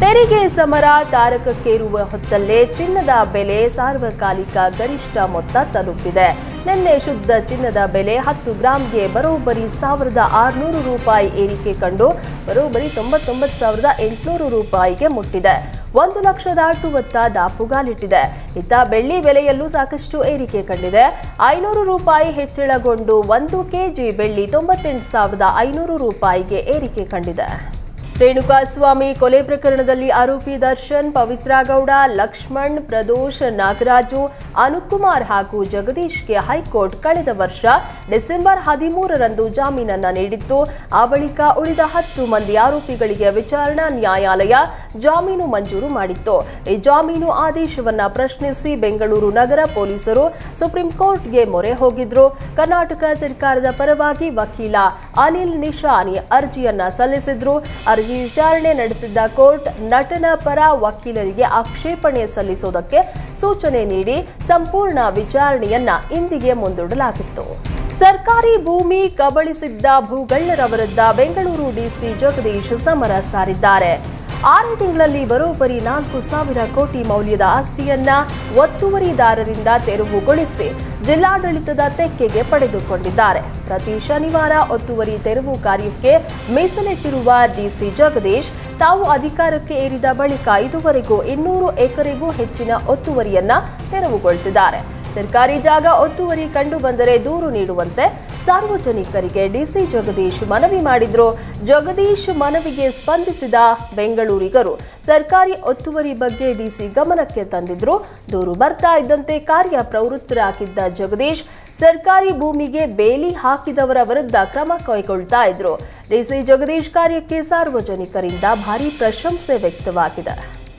ತೆರಿಗೆ ಸಮರ ತಾರಕಕ್ಕೇರುವ ಹೊತ್ತಲ್ಲೇ ಚಿನ್ನದ ಬೆಲೆ ಸಾರ್ವಕಾಲಿಕ ಗರಿಷ್ಠ ಮೊತ್ತ ತಲುಪಿದೆ. ನಿನ್ನೆ ಶುದ್ಧ ಚಿನ್ನದ ಬೆಲೆ ಹತ್ತು ಗ್ರಾಂಗೆ ಬರೋಬ್ಬರಿ ಸಾವಿರದ ಆರುನೂರು ರೂಪಾಯಿ ಏರಿಕೆ ಕಂಡು ಬರೋಬ್ಬರಿ ತೊಂಬತ್ತೊಂಬತ್ತು ಸಾವಿರದ ಎಂಟುನೂರು ರೂಪಾಯಿಗೆ ಮುಟ್ಟಿದೆ. ಒಂದು ಲಕ್ಷ ದಾಟುವತ್ತ ದಾಪುಗಾಲಿಟ್ಟಿದೆ. ಇತ್ತ ಬೆಳ್ಳಿ ಬೆಲೆಯಲ್ಲೂ ಸಾಕಷ್ಟು ಏರಿಕೆ ಕಂಡಿದೆ. ಐನೂರು ರೂಪಾಯಿ ಹೆಚ್ಚಳಗೊಂಡು ಒಂದು ಕೆಜಿ ಬೆಳ್ಳಿ ತೊಂಬತ್ತೆಂಟು ಸಾವಿರದ ಐನೂರು ರೂಪಾಯಿಗೆ ಏರಿಕೆ ಕಂಡಿದೆ. ರೇಣುಕಾಸ್ವಾಮಿ ಕೊಲೆ ಪ್ರಕರಣದಲ್ಲಿ ಆರೋಪಿ ದರ್ಶನ್ ಪವಿತ್ರ ಗೌಡ ಲಕ್ಷ್ಮಣ್, ಪ್ರದೋಷ್, ನಾಗರಾಜು, ಅನುಕುಮಾರ್ ಹಾಗೂ ಜಗದೀಶ್ಗೆ ಹೈಕೋರ್ಟ್ ಕಳೆದ ವರ್ಷ ಡಿಸೆಂಬರ್ ಹದಿಮೂರರಂದು ಜಾಮೀನನ್ನ ನೀಡಿತ್ತು. ಆ ಬಳಿಕ ಉಳಿದ ಹತ್ತು ಮಂದಿ ಆರೋಪಿಗಳಿಗೆ ವಿಚಾರಣಾ ನ್ಯಾಯಾಲಯ ಜಾಮೀನು ಮಂಜೂರು ಮಾಡಿತ್ತು. ಈ ಜಾಮೀನು ಆದೇಶವನ್ನ ಪ್ರಶ್ನಿಸಿ ಬೆಂಗಳೂರು ನಗರ ಪೊಲೀಸರು ಸುಪ್ರೀಂ ಕೋರ್ಟ್ಗೆ ಮೊರೆ ಹೋಗಿದ್ರು. ಕರ್ನಾಟಕ ಸರ್ಕಾರದ ಪರವಾಗಿ ವಕೀಲ ಅನಿಲ್ ನಿಶಾನಿ ಅರ್ಜಿಯನ್ನ ಸಲ್ಲಿಸಿದ್ರು. ಅರ್ಜಿ ವಿಚಾರಣೆ ನಡೆಸಿದ್ದ ಕೋರ್ಟ್ ನಟನ ಪರ ವಕೀಲರಿಗೆ ಆಕ್ಷೇಪಣೆ ಸಲ್ಲಿಸುವುದಕ್ಕೆ ಸೂಚನೆ ನೀಡಿ ಸಂಪೂರ್ಣ ವಿಚಾರಣೆಯನ್ನ ಇಂದಿಗೆ ಮುಂದೂಡಲಾಗಿತ್ತು. ಸರ್ಕಾರಿ ಭೂಮಿ ಕಬಳಿಸಿದ್ದ ಭೂಗಳ್ಳರ ವಿರುದ್ಧ ಬೆಂಗಳೂರು ಡಿಸಿ ಜಗದೀಶ್ ಸಮರ ಸಾರಿದ್ದಾರೆ. ಆರು ತಿಂಗಳಲ್ಲಿ ಬರೋಬ್ಬರಿ ನಾಲ್ಕು ಸಾವಿರ ಕೋಟಿ ಮೌಲ್ಯದ ಆಸ್ತಿಯನ್ನ ಒತ್ತುವರಿದಾರರಿಂದ ತೆರವುಗೊಳಿಸಿ ಜಿಲ್ಲಾಡಳಿತದ ತೆಕ್ಕೆಗೆ ಪಡೆದುಕೊಂಡಿದ್ದಾರೆ. ಪ್ರತಿ ಶನಿವಾರ ಒತ್ತುವರಿ ತೆರವು ಕಾರ್ಯಕ್ಕೆ ಮೀಸಲಿಟ್ಟಿರುವ ಡಿಸಿ ಜಗದೀಶ್, ತಾವು ಅಧಿಕಾರಕ್ಕೆ ಏರಿದ ಬಳಿಕ ಇದುವರೆಗೂ ಇನ್ನೂರು ಎಕರೆಗೂ ಹೆಚ್ಚಿನ ಒತ್ತುವರಿಯನ್ನ ತೆರವುಗೊಳಿಸಿದ್ದಾರೆ. ಸರ್ಕಾರಿ ಜಾಗ ಒತ್ತುವರಿ ಕಂಡು ಬಂದರೆ ದೂರು ನೀಡುವಂತೆ ಸಾರ್ವಜನಿಕರಿಗೆ ಡಿಸಿ ಜಗದೀಶ್ ಮನವಿ ಮಾಡಿದ್ರು. ಜಗದೀಶ್ ಮನವಿಗೆ ಸ್ಪಂದಿಸಿದ ಬೆಂಗಳೂರಿಗರು ಸರ್ಕಾರಿ ಒತ್ತುವರಿ ಬಗ್ಗೆ ಡಿಸಿ ಗಮನಕ್ಕೆ ತಂದಿದ್ರು. ದೂರು ಬರ್ತಾ ಇದ್ದಂತೆ ಕಾರ್ಯ ಪ್ರವೃತ್ತರಾಗಿದ್ದ ಜಗದೀಶ್ ಸರ್ಕಾರಿ ಭೂಮಿಗೆ ಬೇಲಿ ಹಾಕಿದವರ ವಿರುದ್ಧ ಕ್ರಮ ಕೈಗೊಳ್ತಾ ಇದ್ರು. ಡಿಸಿ ಜಗದೀಶ್ ಕಾರ್ಯಕ್ಕೆ ಸಾರ್ವಜನಿಕರಿಂದ ಭಾರಿ ಪ್ರಶಂಸೆ ವ್ಯಕ್ತವಾಗಿದೆ.